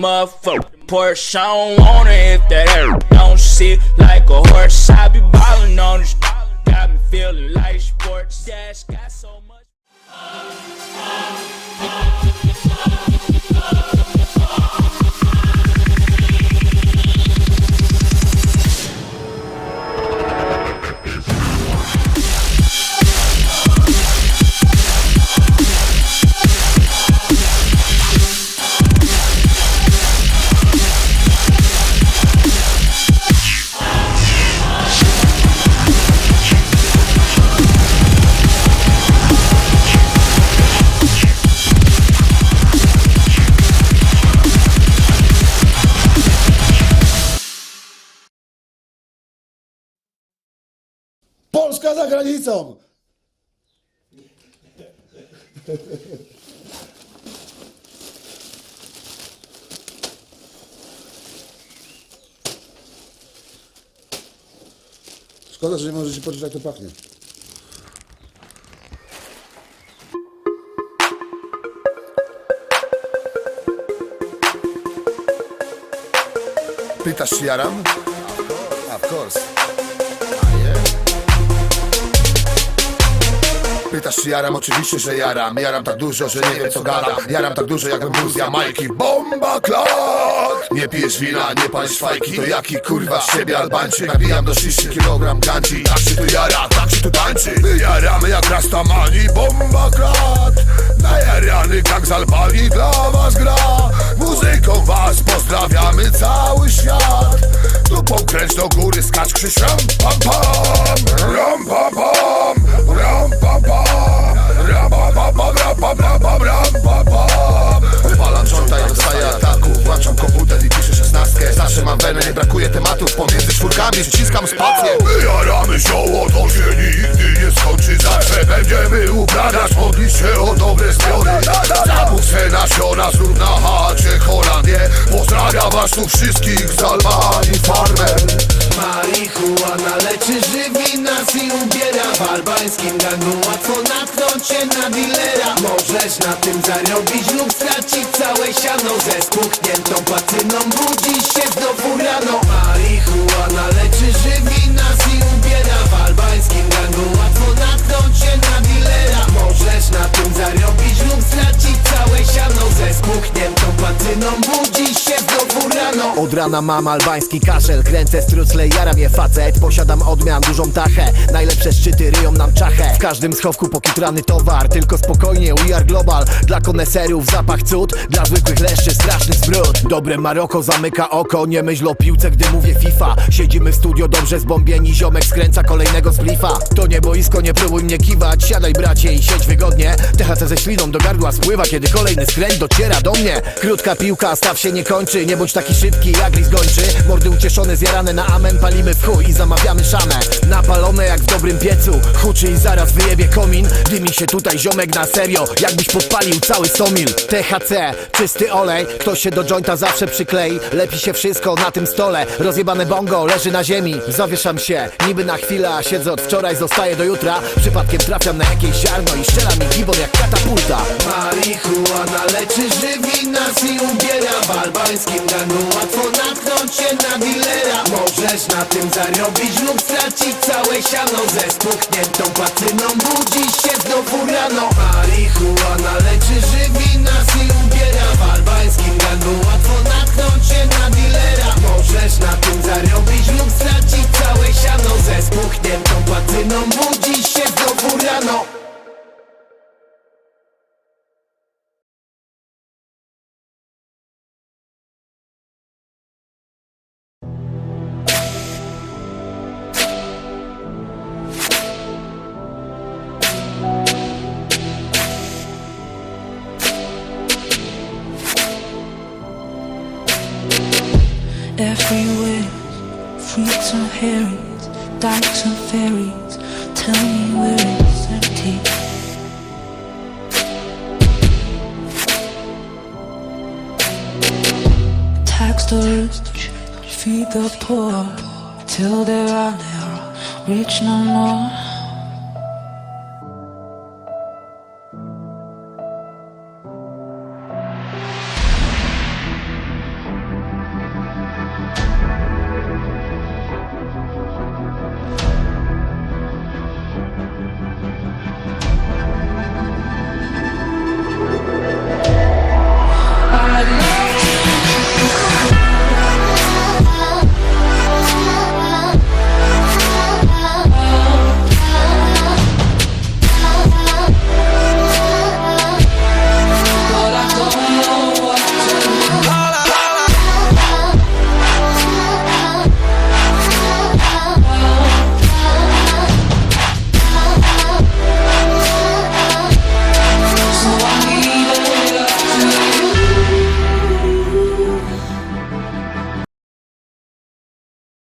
Motherfucker, Porsche, I don't want it if that air don't sit like a horse. I be ballin' on this, got me feeling like sports. Dash got so much. Polska za granicą! Szkoda, że nie możecie poczuć, jak to pachnie. Pytasz czy jaram? Of course. Pytasz czy jaram? Oczywiście, że jaram. Jaram tak dużo, że nie wiem co gadam. Jaram tak dużo jakbym był z Jamajki. Bomba klat! Nie pijesz wina, nie palisz fajki. To jaki kurwa z siebie Albańczyk? Nabijam do szyszy kilogram ganci Tak się tu jara, tak się tu tańczy. My jaramy jak Rastamani. Bomba klat! Najarany jak z Albanii Dla was gra. Muzyką was pozdrawiamy cały świat. Tu pokręć do góry, skacz krzyż Ram pam pam. Ram pam pam Ram pam pam Odpalam żąda i dostaję ataku. Włączam komputer i piszę szesnastkę. Zawsze mam wenę, nie brakuje tematów Pomiędzy czwórkami ściskam spację. My jaramy zioło, to się nigdy nie skończy. Zawsze będziemy uprawiać, modlić się o dobre strony Zamów se nasiona, zrób na chacie Holandię. Pozdrawiam was tu wszystkich z Albanii Farmer Marihuana leczy, żywi nas i ubiera W albańskim gangu. Łatwo natknąć się na dilera Możesz na tym zarobić lub stracić całe siano. Ze spuchniętą patyną budzisz się znowu rano Od rana mam albański kaszel. Kręcę strucle, jaram je facet. Posiadam odmian, dużą tachę. Najlepsze szczyty ryją nam czachę. W każdym schowku pokitrany towar. Tylko spokojnie, we are global. Dla koneserów zapach cud. Dla zwykłych leszczy straszny zwrót Dobre Maroko zamyka oko. Nie myśl o piłce, gdy mówię FIFA. Siedzimy w studio dobrze zbombieni. Ziomek skręca kolejnego splifa To nie boisko, nie próbuj mnie kiwać. Siadaj bracie i siedź wygodnie. THC ze śliną do gardła spływa Kiedy kolejny skręt dociera do mnie. Krótka piłka, staw się nie kończy. Nie bądź taki szybki jak lis gończy. Mordy ucieszone, zjarane na amen Palimy w chuj i zamawiamy szamę. Napalone jak w dobrym piecu Huczy i zaraz wyjebie komin. Dymi się tutaj ziomek na serio Jakbyś podpalił cały somil. THC, czysty olej Ktoś się do jointa zawsze przyklei. Lepi się wszystko na tym stole Rozjebane bongo leży na ziemi. Zawieszam się, niby na chwilę A siedzę od wczoraj, zostaję do jutra. Przypadkiem trafiam na jakieś ziarno I strzela mi gibon jak katapulta. Marihuana leczy, żywi nas i ubiera gangu łatwo natknąć się na dilera Możesz na tym zarobić lub stracić całe siano. Ze spuchniętą patyną budzisz się znowu rano. Marihuana leczy, żywi nas i ubiera. W albańskim łatwo Everywhere, fruits and herrings, dykes and fairies. Tell me where it's empty. Tax the rich, feed the poor, till there are no rich no more.